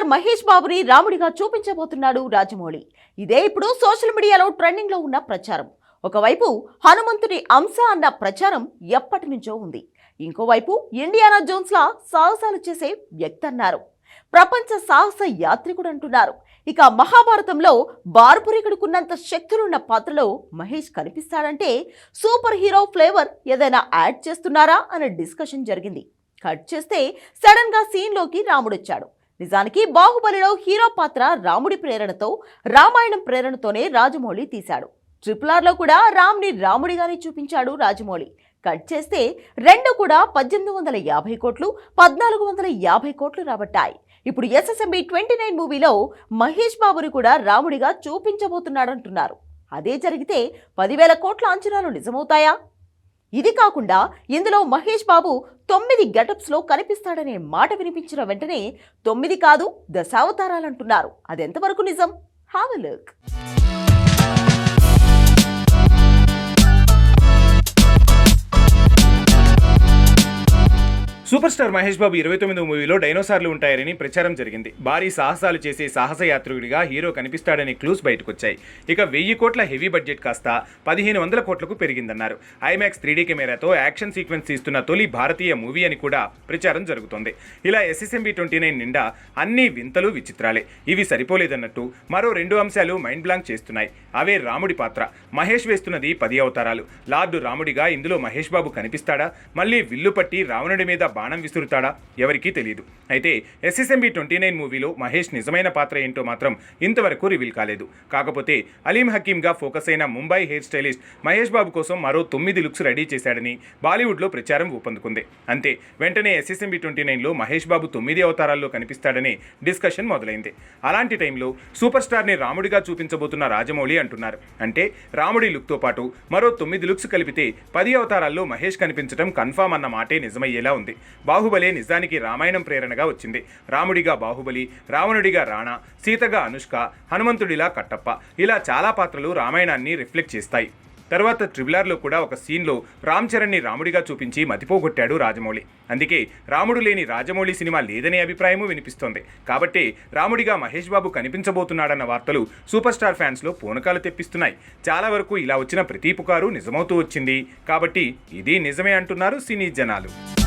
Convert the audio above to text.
Star Mahesh బాబుని రాముడిగా చూపించబోతున్నాడు రాజమౌళి. ఇదే ఇప్పుడు సోషల్ మీడియాలో ట్రెండింగ్లో ఉన్న ప్రచారం. ఒకవైపు హనుమంతుడి అంశ అన్న ప్రచారం ఎప్పటి నుంచో ఉంది. ఇంకోవైపు ఇండియానా జోన్స్ లా సాహసాలు చేసే వ్యక్తి అన్నారు. ప్రపంచ సాహస యాత్రికుడు అంటున్నారు. ఇక మహాభారతంలో బార్పురికుడుకున్నంత శక్తులున్న పాత్రలో మహేష్ కనిపిస్తాడంటే సూపర్ హీరో ఫ్లేవర్ ఏదైనా యాడ్ చేస్తున్నారా అనే డిస్కషన్ జరిగింది. కట్ చేస్తే సడన్గా రాముడొచ్చాడు. నిజానికి బాహుబలిలో హీరో పాత్ర రాముడి ప్రేరణతో రామాయణం ప్రేరణతోనే రాజమౌళి తీశాడు. ట్రిపుల్ ఆర్లో కూడా రామ్ని రాముడిగానే చూపించాడు రాజమౌళి. కట్ చేస్తే రెండు కూడా పద్దెనిమిది వందల యాభై కోట్లు పద్నాలుగు వందల యాభై కోట్లు రాబట్టాయి. ఇప్పుడు ఎస్ఎస్ఎంబి ట్వంటీ నైన్ మూవీలో మహేష్ బాబుని కూడా రాముడిగా చూపించబోతున్నాడంటున్నారు. అదే జరిగితే పదివేల కోట్ల అంచనాలు నిజమవుతాయా? ఇది కాకుండా ఇందులో మహేష్ బాబు తొమ్మిది గెటప్స్లో కనిపిస్తాడనే మాట వినిపించిన వెంటనే తొమ్మిది కాదు దశావతారాలంటున్నారు. అదెంతవరకు నిజం? Have look super star Mahesh Babu ఇరవై తొమ్మిదో మూవీలో డైనోసార్లు ఉంటాయని ప్రచారం జరిగింది. భారీ సాహసాలు చేసే సాహసయాత్రికుడిగా హీరో కనిపిస్తాడనే క్లూస్ బయటకొచ్చాయి. ఇక వెయ్యి కోట్ల హెవీ బడ్జెట్ కాస్త పదిహేను వందల కోట్లకు పెరిగిందన్నారు. ఐమాక్స్ త్రీడీ కెమెరాతో యాక్షన్ సీక్వెన్స్ తీస్తున్న తొలి భారతీయ మూవీ అని కూడా ప్రచారం జరుగుతోంది. ఇలా ఎస్ఎస్ఎంబి ట్వంటీ నైన్ నిండా అన్ని వింతలు విచిత్రాలే. ఇవి సరిపోలేదన్నట్టు మరో రెండు అంశాలు మైండ్ బ్లాంక్ చేస్తున్నాయి. అవే రాముడి పాత్ర. మహేష్ వేస్తున్నది పది అవతారాలు. లార్డు రాముడిగా ఇందులో మహేష్ బాబు కనిపిస్తాడా? మళ్ళీ విల్లు పట్టి రావణుడి మీద బాణం విసురుతాడా? ఎవరికీ తెలియదు అయితే ఎస్ఎస్ఎంబి ట్వంటీ నైన్ మూవీలో మహేష్ నిజమైన పాత్ర ఏంటో మాత్రం ఇంతవరకు రివీల్ కాలేదు. కాకపోతే అలీం హకీమ్గా ఫోకస్ అయిన ముంబై హెయిర్ స్టైలిస్ట్ మహేష్ బాబు కోసం మరో తొమ్మిది లుక్స్ రెడీ చేశాడని బాలీవుడ్లో ప్రచారం ఊపందుకుంది. అంతే వెంటనే ఎస్ఎస్ఎంబి ట్వంటీ నైన్లో మహేష్ బాబు తొమ్మిది అవతారాల్లో కనిపిస్తాడని డిస్కషన్ మొదలైంది. అలాంటి టైంలో సూపర్ స్టార్ని రాముడిగా చూపించబోతున్న రాజమౌళి అంటున్నారు. అంటే రాముడి లుక్తో పాటు మరో తొమ్మిది లుక్స్ కలిపితే పది అవతారాల్లో మహేష్ కనిపించడం కన్ఫామ్ అన్న మాటే నిజమయ్యేలా ఉంది. బాహుబలి నిజానికి రామాయణం ప్రేరణగా వచ్చింది. రాముడిగా బాహుబలి రావణుడిగా రాణా సీతగా అనుష్క హనుమంతుడిలా కట్టప్ప. ఇలా చాలా పాత్రలు రామాయణాన్ని రిఫ్లెక్ట్ చేస్తాయి. తర్వాత ట్రిబులర్లో కూడా ఒక సీన్లో రామ్ చరణ్ని రాముడిగా చూపించి మతిపోగొట్టాడు రాజమౌళి. అందుకే రాముడు లేని రాజమౌళి సినిమా లేదనే అభిప్రాయము వినిపిస్తోంది. కాబట్టి రాముడిగా మహేష్ బాబు కనిపించబోతున్నాడన్న వార్తలు సూపర్ స్టార్ ఫ్యాన్స్లో పూనకాలు తెప్పిస్తున్నాయి. చాలా వరకు ఇలా వచ్చిన ప్రతి పుకారు నిజమవుతూ వచ్చింది. కాబట్టి ఇది నిజమే అంటున్నారు సినీ జనాలు.